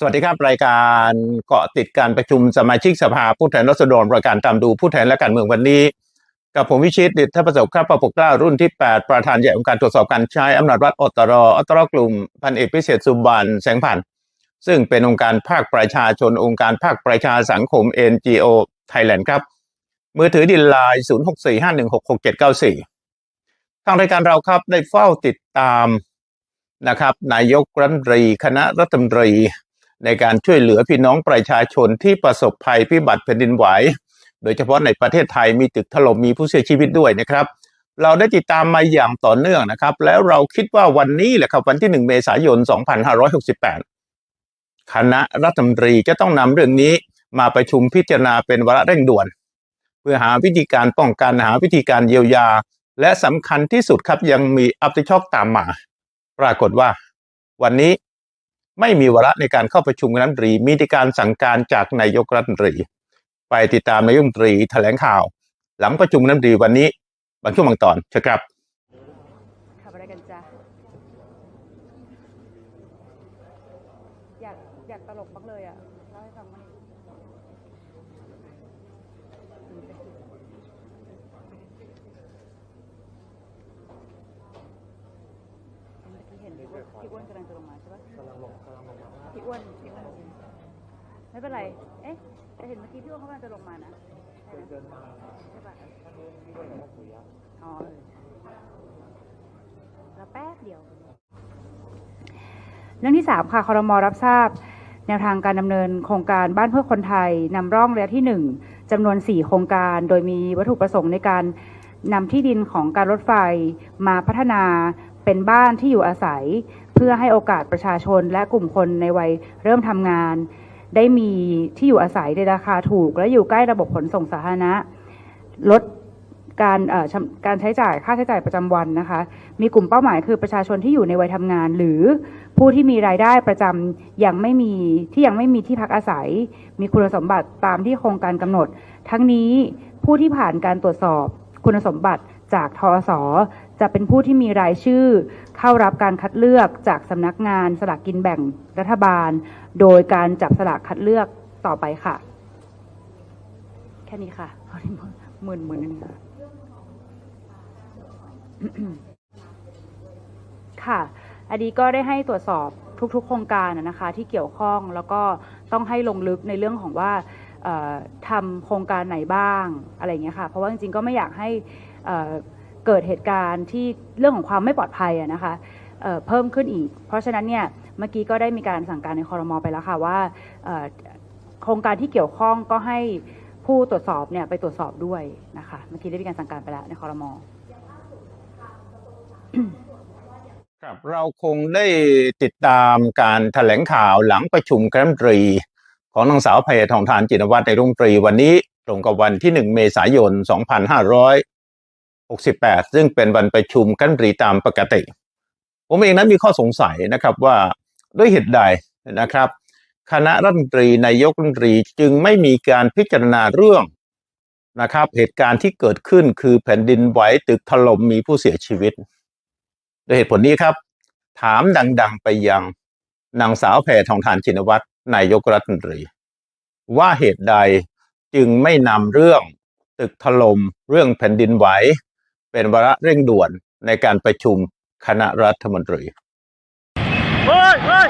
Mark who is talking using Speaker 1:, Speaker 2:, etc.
Speaker 1: สวัสดีครับ รายการเกาะติดการประชุมสมาชิกสภาผู้แทนราษฎรประการตามดูผู้แทนและการเมืองวันนี้ กับผมวิชิตดิษฐประสบครับประปกเกล้ารุ่นที่ 8 ประธานใหญ่องค์การตรวจสอบการใช้อำนาจรัฐอตรอตรกลุ่มพันเอกพิเศษสุบันแสงพันซึ่งเป็นองค์การภาคประชาชนองค์การภาคประชาสังคม NGO Thailand ครับ มือถือดินไลน์0645166794 ทางรายการเราครับได้เฝ้าติดตามนะครับนายกรัฐมนตรีคณะรัฐมนตรี ในการช่วยเหลือพี่น้องประชาชนที่ประสบภัยพิบัติแผ่นดินไหว โดยเฉพาะในประเทศไทยมีตึกถล่มมีผู้เสียชีวิตด้วยนะครับ เราได้ติดตามมาอย่างต่อเนื่องนะครับ แล้วเราคิดว่าวันนี้แหละครับวันที่ 1 เมษายน 2568 คณะรัฐมนตรีจะต้องนำเรื่องนี้มาประชุมพิจารณาเป็นวาระเร่งด่วน เพื่อหาวิธีการป้องกันหาวิธีการเยียวยา และสำคัญที่สุดครับยังมีอัพติช็อกตามมา ปรากฏว่า วันนี้ ไม่มีวาระในการเข้าประชุมคณะรัฐมนตรี มีแต่การสั่งการจากนายกรัฐมนตรี ไปติดตามนายกรัฐมนตรีแถลงข่าว หลังประชุมคณะรัฐมนตรีวันนี้บางช่วงบางตอนเชิญครับ
Speaker 2: ขับอะไรกันจ้ะอยากอยากตลกบ้างเลยอะเล่าให้ฟังมางดิเมื่อกี้เห็น พี่อ้วนพี่อ้วนกำลังจะลงมาใช่ปะกำลังลงกำลังลงมาพี่อ้วนพี่อ้วนไม่เป็นไร เอ๊ะแต่เห็นเมื่อกี้พี่อ้วนเขากำลังจะลงมานะใช่ไหมใช่ปะอ๋อเออแล้วแป๊บเดียว เรื่องที่ 3 ค่ะคอรมอรับทราบ แนวทางการดำเนินโครงการบ้านเพื่อคนไทยนำร่องระยะที่ 1จำนวน 4 โครงการ โดยมีวัตถุประสงค์ในการนำที่ดินของการรถไฟมาพัฒนา เป็นบ้านที่อยู่อาศัย เพื่อให้โอกาสประชาชนและกลุ่มคนในวัยเริ่มทำงาน ได้มีที่อยู่อาศัยในราคาถูก และอยู่ใกล้ระบบขนส่งสาธารณะ ลดการการใช้จ่ายค่าใช้จ่ายประจำวันนะคะ มีกลุ่มเป้าหมายคือประชาชนที่อยู่ในวัยทำงาน หรือผู้ที่มีรายได้ประจำยังไม่มีที่ยังไม่มีที่พักอาศัย มีคุณสมบัติตามที่โครงการกำหนด ทั้งนี้ผู้ที่ผ่านการตรวจสอบคุณสมบัติ จากทอสจะเป็นผู้ที่มีรายชื่อ เข้ารับการคัดเลือกจากสำนักงานสลากกินแบ่งรัฐบาล โดยการจับสลากคัดเลือกต่อไปค่ะ แค่นี้ค่ะหมื่นหมื่นนึงค่ะค่ะอันนี้ก็ได้ให้ตรวจสอบทุกๆ โครงการนะคะที่เกี่ยวข้องแล้วก็ต้องให้ลงลึกในเรื่องของว่าทำโครงการไหนบ้างอะไรอย่างเงี้ยค่ะ เพราะว่าจริงๆก็ไม่อยากให้ เกิดเหตุการณ์ที่เรื่องของความไม่ปลอดภัยนะคะเเพิ่มขึ้นอีก เพราะฉะนั้นเนี่ยเมื่อกี้ก็ได้มีการสั่งการในคอรมอไปแล้วค่ะว่าโครงการที่เกี่ยวข้องก็ให้ผู้ตรวจสอบเนี่ยไปตรวจสอบด้วยนะคะเมื่อกี้ได้มีการสั่งการไปแล้วในคอรมอ
Speaker 1: ครับเราคงได้ติดตามการแถลงข่าวหลังประชุมคณะรัฐมนตรี ของนางสาวแพทองทานจินวัฒน์ในรุ่งตรีวันนี้ตรงกับวันที่ 1 เมษายน 2568 ซึ่งเป็นวันประชุมคณะรัฐมนตรีตามปกติ ผมเองนั้นมีข้อสงสัยนะครับว่าด้วยเหตุใดนะครับ คณะรัฐมนตรีนายกรัฐมนตรีจึงไม่มีการพิจารณาเรื่องนะครับ เหตุการณ์ที่เกิดขึ้นคือแผ่นดินไหวตึกถล่มมีผู้เสียชีวิตด้วยเหตุผลนี้ครับ ถามดังๆไปยังนางสาวแพทองทานชินวัตรนายกรัฐมนตรี ว่าเหตุใดจึงไม่นำเรื่องตึกถล่มเรื่องแผ่นดินไหว เป็นวาระเร่งด่วนในการประชุมคณะรัฐมนตรี
Speaker 3: เฮ้ยเฮ้ย